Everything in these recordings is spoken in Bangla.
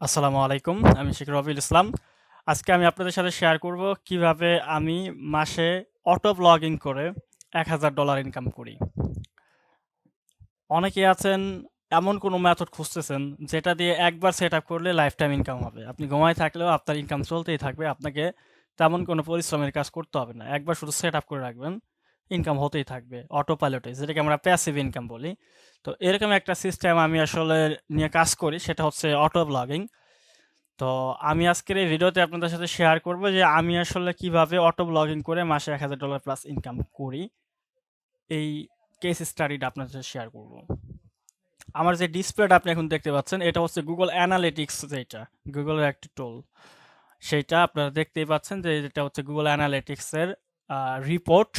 আসসালামু আলাইকুম, আমি শেখ রবিউল ইসলাম। আজকে আমি আপনাদের সাথে শেয়ার করব কীভাবে আমি মাসে অটো ব্লগিং করে এক হাজার ডলার ইনকাম করি। অনেকে আছেন, এমন কোনো মেথড খুঁজতেছেন, যেটা দিয়ে একবার সেট আপ করলে লাইফ টাইম ইনকাম হবে। আপনি ঘুমায় থাকলেও আপনার ইনকাম চলতেই থাকবে, আপনাকে তেমন কোনো পরিশ্রমের কাজ করতে হবে না। একবার শুধু সেট আপ করে রাখবেন ইনকাম হতেই থাকবে। অটো পাইলটে যেটাকে আমরা প্যাসিভ ইনকাম বলি। তো এরকম একটা সিস্টেম আমি আসলে নিয়ে কাজ করি, সেটা হচ্ছে অটো ব্লগিং তো আমি আজকের এই ভিডিওতে আপনাদের সাথে শেয়ার করব যে আমি আসলে কীভাবে অটো ব্লগিং করে মাসে এক হাজার ডলার প্লাস ইনকাম করি। এই কেস স্টাডিটা আপনাদের সাথে শেয়ার করব। আমার যে ডিসপ্লেটা আপনি এখন দেখতে পাচ্ছেন, এটা হচ্ছে গুগল অ্যানালিটিক্স যেটা গুগলের একটি টোল সেইটা আপনারা দেখতেই পাচ্ছেন যে এটা হচ্ছে গুগল অ্যানালিটিক্সের রিপোর্ট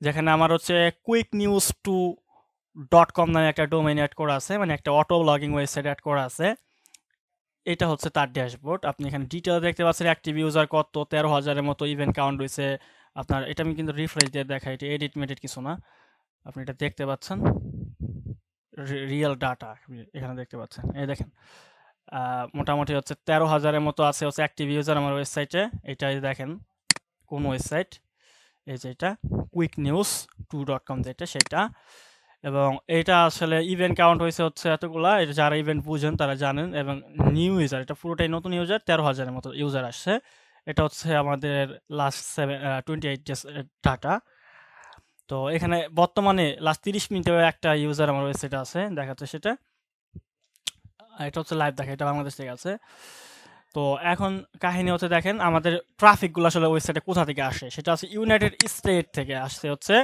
যেখানে আমার হচ্ছে quick news two dot com নামে একটা ডোমেন অ্যাড করা আছে মানে একটা অটো ব্লগিং ওয়েবসাইট অ্যাড করা আছে। এটা হচ্ছে তার ড্যাশবোর্ড আপনি এখানে ডিটেল দেখতে পাচ্ছেন অ্যাক্টিভ ইউজার কত, তেরো হাজারের মতো ইভেন্ট কাউন্ট রয়েছে। আপনার, এটা আমি কিন্তু রিফ্রেশ দিয়ে দেখাই, এটা এডিট মেডিট কিছু না। আপনি এটা দেখতে পাচ্ছেন। রিয়েল ডাটা এখানে দেখতে পাচ্ছেন। এই দেখেন মোটামুটি হচ্ছে তেরো হাজারের মতো আছে হচ্ছে অ্যাক্টিভ ইউজার আমার ওয়েবসাইটে এটাই দেখেন, কোন ওয়েবসাইট এই যে এটা quick news two dot com যেটা, সেটা। এবং এটা আসলে ইভেন্ট কাউন্ট হয়েছে হচ্ছে এতগুলা, এটা যারা ইভেন্ট বুঝেন তারা জানেন এবং নিউ ইউজার এটা পুরোটাই নতুন ইউজার তেরো হাজারের মতো ইউজার আসছে। এটা হচ্ছে আমাদের last seven twenty eight data তো এখানে বর্তমানে লাস্ট তিরিশ মিনিটে একটা ইউজার আমার ওয়েবসাইটে আছে, দেখাচ্ছে সেটা। এটা হচ্ছে লাইভ দেখা, এটা বাংলাদেশ থেকে আছে। তো এখন কাহিনী হচ্ছে দেখেন, আমাদের ট্রাফিকগুলো আসলে ওয়েবসাইটে কোথা থেকে আসে? সেটা হচ্ছে ইউনাইটেড স্টেট থেকে আসছে হচ্ছে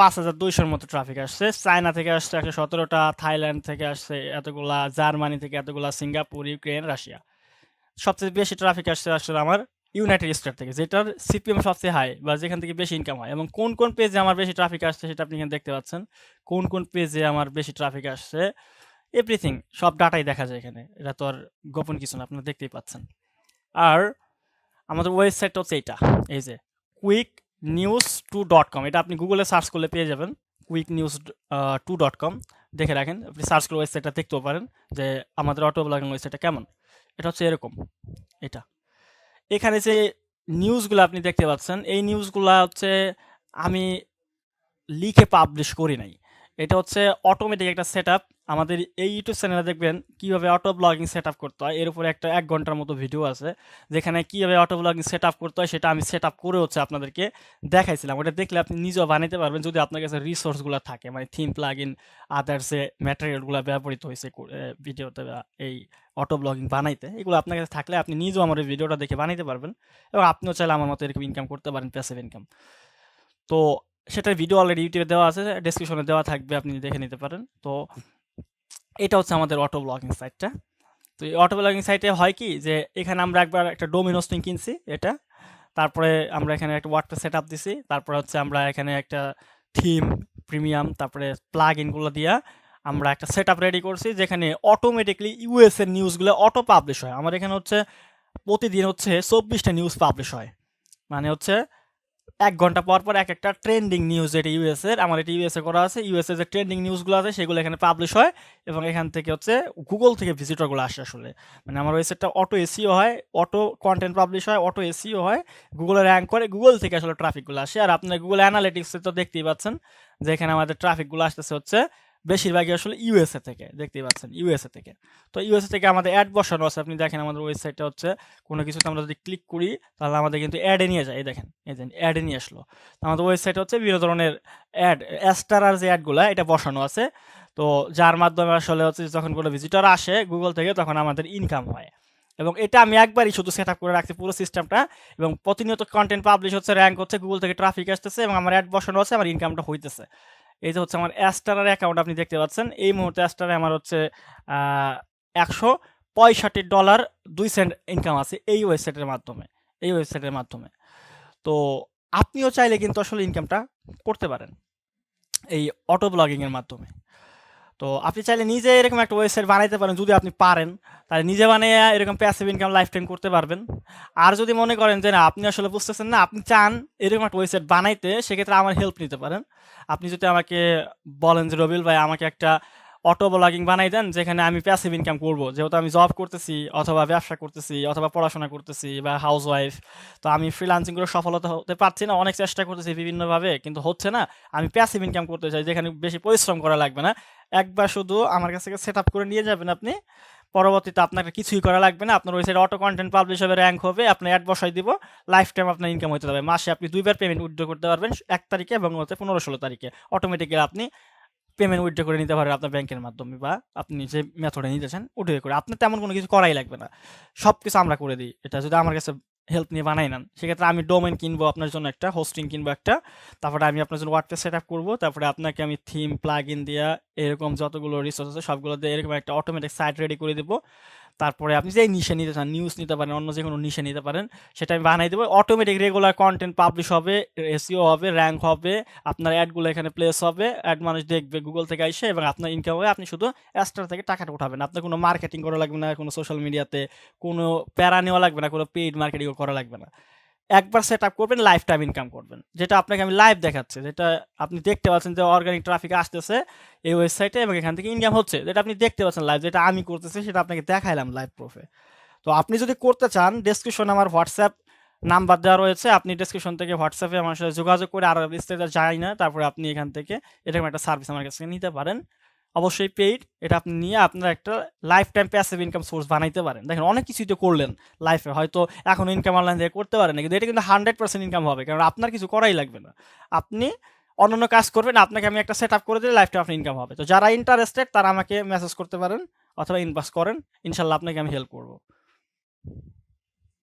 পাঁচ হাজার দুইশোর মতো ট্রাফিক আসছে। চায়না থেকে আসছে একশো সতেরোটা থাইল্যান্ড থেকে আসছে এতগুলা জার্মানি থেকে এতগুলা সিঙ্গাপুর ইউক্রেন রাশিয়া সবচেয়ে বেশি ট্রাফিক আসছে আসলে আমার ইউনাইটেড স্টেট থেকে, যেটার সিপিএম সবচেয়ে হাই বা যেখান থেকে বেশি ইনকাম হয়। এবং কোন কোন পেজে আমার বেশি ট্রাফিক আসছে সেটা আপনি এখানে দেখতে পাচ্ছেন। কোন কোন পেজে আমার বেশি ট্রাফিক আসছে? এভরিথিং সব ডাটাই দেখা যায় এখানে। এটা তো আর গোপন কিছু না, আপনারা দেখতেই পাচ্ছেন। আর আমাদের ওয়েবসাইটটা হচ্ছে এইটা, এই যে quick news two dot com এটা আপনি গুগলে সার্চ করলে পেয়ে যাবেন। Quick news two dot com দেখে রাখেন, আপনি সার্চ করে ওয়েবসাইটটা দেখতেও পারেন যে আমাদের অটো ব্লগিং ওয়েবসাইটটা কেমন। এটা হচ্ছে এরকম, এটা। এখানে যে নিউজগুলো আপনি দেখতে পাচ্ছেন, এই নিউজগুলো হচ্ছে আমি লিখে পাবলিশ করি নাই। এটা হচ্ছে অটোমেটিক একটা সেট আমাদের এই ইউটিউব চ্যানেলে দেখবেন কীভাবে অটো ব্লগিং সেট করতে হয়। এর উপরে একটা এক ঘণ্টার মতো ভিডিও আছে, যেখানে কীভাবে অটো ব্লগিং সেট করতে হয় সেটা আমি সেট করে হচ্ছে আপনাদেরকে দেখাইছিলাম। ওটা দেখলে আপনি নিজেও বানাতে পারবেন, যদি আপনার কাছে রিসোর্সগুলো থাকে মানে থিম প্লাগ ইন আদার্স যে ম্যাটেরিয়ালগুলো ব্যবহৃত হয়েছে ভিডিওতে এই অটো ব্লগিং বানাইতে, এগুলো আপনার কাছে থাকলে আপনি নিজেও আমার ভিডিওটা দেখে বানাইতে পারবেন। এবং আপনিও চাইলে আমার মতো এরকম ইনকাম করতে পারেন প্যাসিভ ইনকাম তো সেটার ভিডিও অলরেডি ইউটিউবে দেওয়া আছে ডেসক্রিপশনে দেওয়া থাকবে, আপনি দেখে নিতে পারেন। তো এটা হচ্ছে আমাদের অটো ব্লগিং সাইটটা তো এই অটো ব্লগিং সাইটে হয় কি যে, এখানে আমরা একবার একটা ডোমিন হোস্টিং কিনছি, এটা। তারপরে আমরা এখানে একটা ওয়ার্ডপ্রেস সেট আপ দিছি, তারপরে হচ্ছে আমরা এখানে একটা থিম প্রিমিয়াম তারপরে প্লাগ ইনগুলো দিয়া আমরা একটা সেট আপ রেডি করছি, যেখানে অটোমেটিকলি ইউএস এর নিউজগুলো অটো পাবলিশ হয়। আমার এখানে হচ্ছে, প্রতিদিন হচ্ছে চব্বিশটা নিউজ পাবলিশ হয়। মানে হচ্ছে এক ঘণ্টা পর পর এক একটা ট্রেন্ডিং নিউজ এটা ইউএস এর, আমার এটা ইউএস এ করা আছে ইউএস এর যে ট্রেন্ডিং নিউজগুলো আছে সেগুলো এখানে পাবলিশ হয় এবং এখান থেকে হচ্ছে গুগল থেকে ভিজিটরগুলো আসে আসলে। মানে আমার ওয়েবসাইটটা অটো এসিও হয় অটো কন্টেন্ট পাবলিশ হয় অটো এসিও হয় গুগলে র্যাঙ্ক করে গুগল থেকে আসলে ট্রাফিকগুলো আসে। আর আপনার গুগল অ্যানালিটিক্সে তো দেখতেই পাচ্ছেন যে এখানে আমাদের ট্রাফিকগুলো আসতেছে হচ্ছে বেশিরভাগই আসলে ইউএসএ থেকে, দেখতেই পাচ্ছেন ইউএসএ থেকে। তো ইউএসএ থেকে আমাদের অ্যাড বসানো আছে। আপনি দেখেন আমাদের ওয়েবসাইটটা হচ্ছে, কোনো কিছুতে আমরা যদি ক্লিক করি, তাহলে আমাদের কিন্তু অ্যাডে নিয়ে যায়। এই দেখেন, এই যে অ্যাডে নিয়ে আসলো। আমাদের ওয়েবসাইট হচ্ছে বিভিন্ন ধরনের অ্যাড অ্যাস্টারার যে অ্যাডগুলো এটা বসানো আছে। তো যার মাধ্যমে আসলে হচ্ছে যখন কোনো ভিজিটর আসে গুগল থেকে, তখন আমাদের ইনকাম হয়। এবং এটা আমি একবারই শুধু সেট আপ করে রাখছি পুরো সিস্টেমটা এবং প্রতিনিয়ত কন্টেন্ট পাবলিশ হচ্ছে র্যাঙ্ক হচ্ছে গুগল থেকে ট্রাফিক আসতেছে এবং আমার অ্যাড বসানো আছে, আমার ইনকামটা হইতেছে। এই যে হচ্ছে আমার অ্যাস্টারের অ্যাকাউন্ট আপনি দেখতে পাচ্ছেন, এই মুহূর্তে অ্যাস্টারে আমার হচ্ছে একশো পঁয়ষট্টি ডলার দুই সেন্ট ইনকাম আছে এই ওয়েবসাইটের মাধ্যমে, এই ওয়েবসাইটের মাধ্যমে। তো আপনিও চাইলে কিন্তু আসলে ইনকামটা করতে পারেন এই অটো ব্লগিংয়ের মাধ্যমে। তো আপনি চাইলে নিজে এরকম একটা ওয়েবসাইট বানাইতে পারেন যদি আপনি পারেন। তাহলে নিজে বানিয়ে এরকম প্যাসিভ ইনকাম লাইফ টাইম করতে পারবেন। আর যদি মনে করেন যে না, আপনি আসলে বুঝতেছেন না, আপনি চান এরকম একটা ওয়েবসাইট বানাইতে, সেক্ষেত্রে আমার হেল্প নিতে পারেন। আপনি যদি আমাকে বলেন যে রবিল ভাই, আমাকে একটা অটো ব্লগিং বানাই দেন, যেখানে আমি প্যাসিভ ইনকাম করব। যেহেতু আমি জব করতেছি, অথবা ব্যবসা করতেছি, অথবা পড়াশোনা করতেছি বা হাউস ওয়াইফ তো আমি ফ্রিলান্সিং করে সফলতা হতে পারছি না, অনেক চেষ্টা করতেছি বিভিন্নভাবে, কিন্তু হচ্ছে না, আমি প্যাসিভ ইনকাম করতে চাই, যেখানে বেশি পরিশ্রম করা লাগবে না। একবার শুধু আমার কাছ থেকে সেট আপ করে নিয়ে যাবেন আপনি, পরবর্তীতে আপনাকে কিছুই করা লাগবে না, আপনার ওয়েবসাইটে অটো কন্টেন্ট পাবলিশ হবে র্যাঙ্ক হবে আপনার অ্যাড বসাই দিব লাইফ টাইম আপনার ইনকাম হতে হবে মাসে আপনি দুইবার পেমেন্ট উইথড্র করতে পারবেন, এক তারিখে এবং হচ্ছে পনেরো ষোলো তারিখে। অটোমেটিক্যালি আপনি পেমেন্ট উইথড্র করে নিতে পারেন আপনার ব্যাংকের মাধ্যমে বা আপনি যে মেথডে নিতে চান উইথড্র করে। আপনার তেমন কোনো কিছু করাই লাগবে না। সব কিছু আমরা করে দিই। এটা যদি আমার কাছে হেল্প নিয়ে বানাই নেন, সেক্ষেত্রে আমি ডোমেন কিনবো, আপনার জন্য একটা হোস্টিং কিনবো একটা। তারপরে আমি আপনার জন্য ওয়ার্ডপ্রেস সেট আপ করব। তারপরে আপনাকে আমি থিম প্লাগ ইন দিয়া এরকম যতগুলো রিসোর্স আছে সবগুলো দিয়ে এরকম একটা অটোমেটিক সাইট রেডি করে দেবো। তারপরে আপনি যেই নিশে নিতে চান নিউজ নিতে পারেন, অন্য যে কোনো নিশে নিতে পারেন, সেটা আমি বানাই দেবো। অটোমেটিক রেগুলার কন্টেন্ট পাবলিশ হবে এসিও হবে র্যাঙ্ক হবে, আপনার অ্যাডগুলো এখানে প্লেস হবে অ্যাড মানুষ দেখবে গুগল থেকে এসে এবং আপনার ইনকাম হবে আপনি শুধু অ্যাস্টার থেকে টাকাটা উঠাবেন। আপনার কোনো মার্কেটিং করা লাগবে না, কোনো সোশ্যাল মিডিয়াতে কোনো প্যারা নেওয়া লাগবে না, কোনো পেইড মার্কেটিং করা লাগবে না। একবার সেট আপ করবেন লাইফ টাইম ইনকাম করবেন। যেটা আপনাকে আমি লাইভ দেখাচ্ছি, যেটা আপনি দেখতে পাচ্ছেন যে অর্গানিক ট্রাফিক আসতেছে এই ওয়েবসাইটে এবং এখান থেকে ইনকাম হচ্ছে। যেটা আপনি দেখতে পাচ্ছেন লাইভ যেটা আমি করতেছি সেটা আপনাকে দেখাইলাম লাইভ প্রুফে তো আপনি যদি করতে চান ডেসক্রিপশনে আমার হোয়াটসঅ্যাপ নাম্বার দেওয়া রয়েছে। আপনি ডেসক্রিপশন থেকে হোয়াটসঅ্যাপে আমার সাথে যোগাযোগ করে আরও বিস্তারিত যাই না, তারপরে আপনি এখান থেকে এরকম একটা সার্ভিস আমার কাছ থেকে নিতে পারেন। অবশ্যই পেইড এটা আপনি নিয়ে আপনার একটা lifetime passive income source বানাইতে পারেন। দেখেন, অনেক কিছুই তো করলেন লাইফে হয়তো এখন ইনকাম অনলাইন থেকে করতে পারেন না কিন্তু এটা কিন্তু হান্ড্রেড পার্সেন্ট ইনকাম হবে, কারণ আপনার কিছু করাই লাগবে না। আপনি অন্যান্য কাজ করবেন, আপনাকে আমি একটা সেট আপ করে দিলে লাইফ টাইম আপনার ইনকাম হবে। তো যারা ইন্টারেস্টেড তারা আমাকে মেসেজ করতে পারেন অথবা ইনভাস্ট করেন। ইনশাল্লাহ আপনাকে আমি হেল্প করব।